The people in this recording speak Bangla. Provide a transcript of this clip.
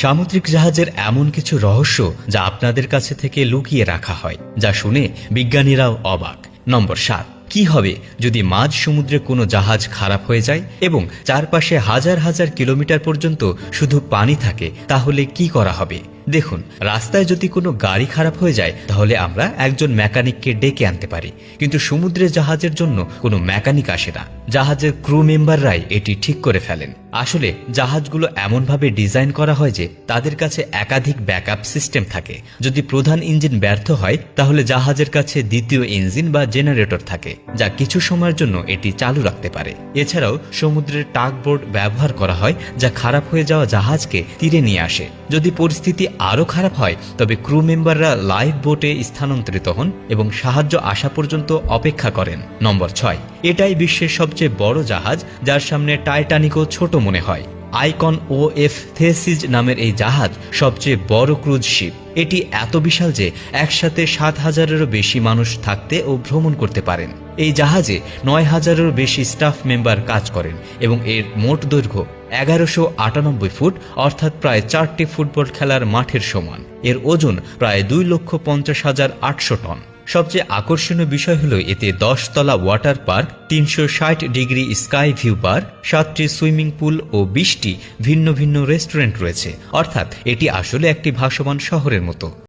সামুদ্রিক জাহাজের এমন কিছু রহস্য যা আপনাদের কাছে থেকে লুকিয়ে রাখা হয়, যা শুনে বিজ্ঞানীরাও অবাক। নম্বর সাত, কি হবে যদি মাঝ সমুদ্রে কোনো জাহাজ খারাপ হয়ে যায় এবং চারপাশে হাজার হাজার কিলোমিটার পর্যন্ত শুধু পানি থাকে, তাহলে কি করা হবে? দেখুন, রাস্তায় যদি কোনো গাড়ি খারাপ হয়ে যায়, তাহলে আমরা একজন মেকানিককে ডেকে আনতে পারি। কিন্তু সমুদ্রের জাহাজের জন্য কোনো মেকানিক আসে না। জাহাজের ক্রু মেম্বাররাই এটি ঠিক করে ফেলেন। আসলে, জাহাজগুলো এমনভাবে ডিজাইন করা হয় যে তাদের কাছে একাধিক ব্যাকআপ সিস্টেম থাকে। যদি প্রধান ইঞ্জিন ব্যর্থ হয়, তাহলে জাহাজের কাছে দ্বিতীয় ইঞ্জিন বা জেনারেটর থাকে, যা কিছু সময়ের জন্য এটি চালু রাখতে পারে। এছাড়াও, সমুদ্রের টাগবোর্ড ব্যবহার করা হয়, যা খারাপ হয়ে যাওয়া জাহাজকে তীরে নিয়ে আসে। যদি পরিস্থিতি আরও খারাপ হয়, তবে ক্রু মেম্বাররা লাইফ বোটে স্থানান্তরিত হন এবং সাহায্য আসা পর্যন্ত অপেক্ষা করেন। নম্বর ছয়, এটাই বিশ্বের সবচেয়ে বড় জাহাজ, যার সামনে টাইটানিকও ছোট মনে হয়। আইকন ও এফ থেসিজ নামের এই জাহাজ সবচেয়ে বড় ক্রুজ শিপ। এটি এত বিশাল যে একসাথে সাত হাজারেরও বেশি মানুষ থাকতে ও ভ্রমণ করতে পারেন। এই জাহাজে নয় হাজারেরও বেশি স্টাফ মেম্বার কাজ করেন এবং এর মোট দৈর্ঘ্য এগারোশো আটানব্বই ফুট, অর্থাৎ প্রায় চারটি ফুটবল খেলার মাঠের সমান। এর ওজন প্রায় দুই লক্ষ পঞ্চাশ হাজার আটশো টন। সবচেয়ে আকর্ষণীয় বিষয় হলো এতে দশতলা ওয়াটার পার্ক, তিনশো ষাট ডিগ্রি স্কাই ভিউ পার্ক, সাতটি সুইমিং পুল ও বিশটি ভিন্ন ভিন্ন রেস্টুরেন্ট রয়েছে। অর্থাৎ এটি আসলে একটি ভাসমান শহরের 元